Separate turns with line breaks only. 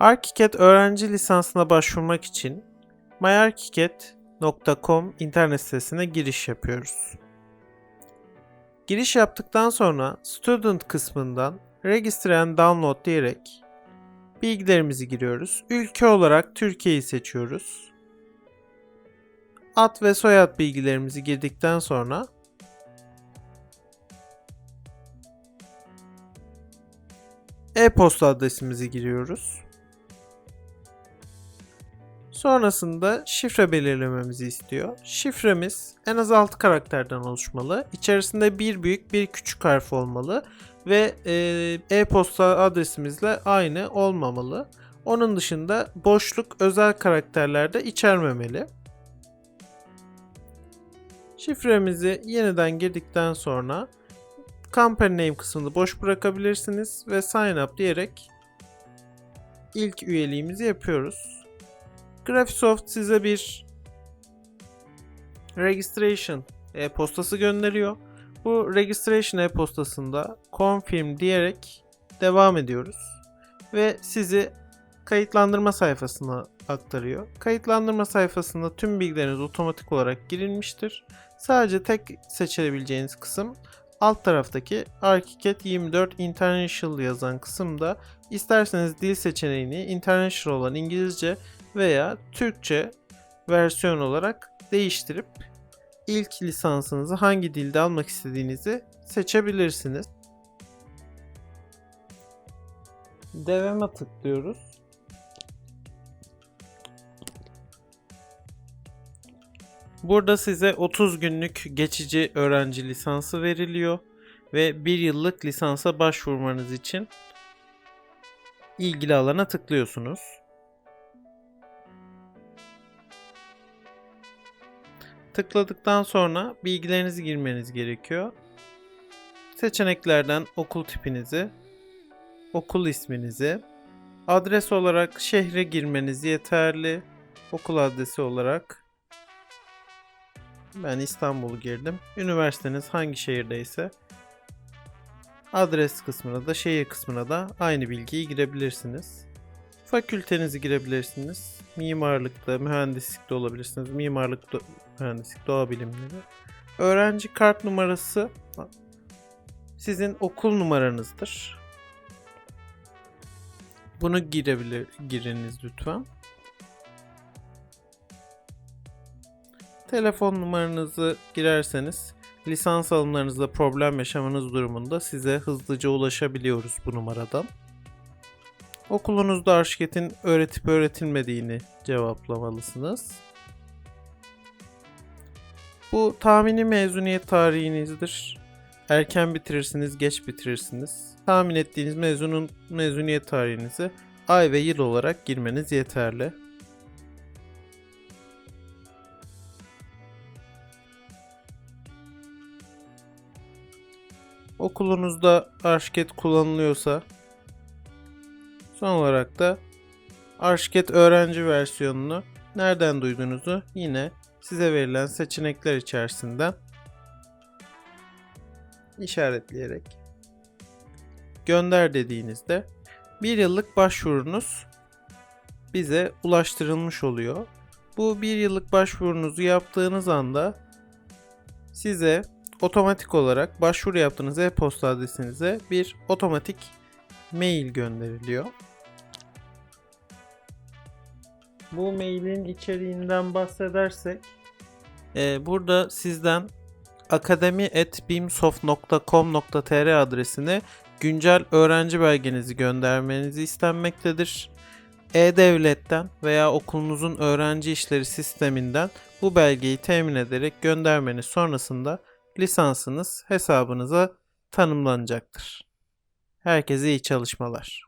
ArchiCAD öğrenci lisansına başvurmak için myarchicad.com internet sitesine giriş yapıyoruz. Giriş yaptıktan sonra Student kısmından Register and Download diyerek bilgilerimizi giriyoruz. Ülke olarak Türkiye'yi seçiyoruz. Ad ve soyad bilgilerimizi girdikten sonra e-posta adresimizi giriyoruz. Sonrasında şifre belirlememizi istiyor. Şifremiz en az 6 karakterden oluşmalı. İçerisinde bir büyük bir küçük harf olmalı ve e, e-posta adresimizle aynı olmamalı. Onun dışında boşluk özel karakterlerde içermemeli. Şifremizi yeniden girdikten sonra company name kısmını boş bırakabilirsiniz ve sign up diyerek ilk üyeliğimizi yapıyoruz. Graphisoft size bir registration e-postası gönderiyor. Bu registration e-postasında confirm diyerek devam ediyoruz. Ve sizi kayıtlandırma sayfasına aktarıyor. Kayıtlandırma sayfasında tüm bilgileriniz otomatik olarak girilmiştir. Sadece tek seçebileceğiniz kısım alt taraftaki ArchiCAD 24 International yazan kısımda isterseniz dil seçeneğini International olan İngilizce veya Türkçe versiyon olarak değiştirip ilk lisansınızı hangi dilde almak istediğinizi seçebilirsiniz. Devam'a tıklıyoruz. Burada size 30 günlük geçici öğrenci lisansı veriliyor ve 1 yıllık lisansa başvurmanız için ilgili alana tıklıyorsunuz. Tıkladıktan sonra bilgilerinizi girmeniz gerekiyor. Seçeneklerden okul tipinizi, okul isminizi, adres olarak şehre girmeniz yeterli. Okul adresi olarak ben İstanbul'u girdim. Üniversiteniz hangi şehirdeyse adres kısmına da şehir kısmına da aynı bilgiyi girebilirsiniz. Fakültenizi girebilirsiniz. Mimarlıkta, mühendislikte olabilirsiniz. Mimarlık, do- mühendislik, doğa bilimleri. Öğrenci kart numarası sizin okul numaranızdır. Bunu girebilir, giriniz lütfen. Telefon numaranızı girerseniz lisans alımlarınızda problem yaşamanız durumunda size hızlıca ulaşabiliyoruz bu numaradan. Okulunuzda arşiketin öğretip öğretilmediğini cevaplamalısınız. Bu tahmini mezuniyet tarihinizdir. Erken bitirirsiniz, geç bitirirsiniz. Tahmin ettiğiniz mezunun mezuniyet tarihinizi ay ve yıl olarak girmeniz yeterli. Okulunuzda Arşiket kullanılıyorsa son olarak da Arşiket öğrenci versiyonunu nereden duyduğunuzu yine size verilen seçenekler içerisinden işaretleyerek gönder dediğinizde bir yıllık başvurunuz bize ulaştırılmış oluyor. Bu bir yıllık başvurunuzu yaptığınız anda size otomatik olarak başvuru yaptığınız e-posta adresinize bir otomatik mail gönderiliyor. Bu mailin içeriğinden bahsedersek e, burada sizden akademi.bimsoft.com.tr adresine güncel öğrenci belgenizi göndermenizi istenmektedir. E-Devlet'ten veya okulunuzun öğrenci işleri sisteminden bu belgeyi temin ederek göndermeniz sonrasında lisansınız hesabınıza tanımlanacaktır. Herkese iyi çalışmalar.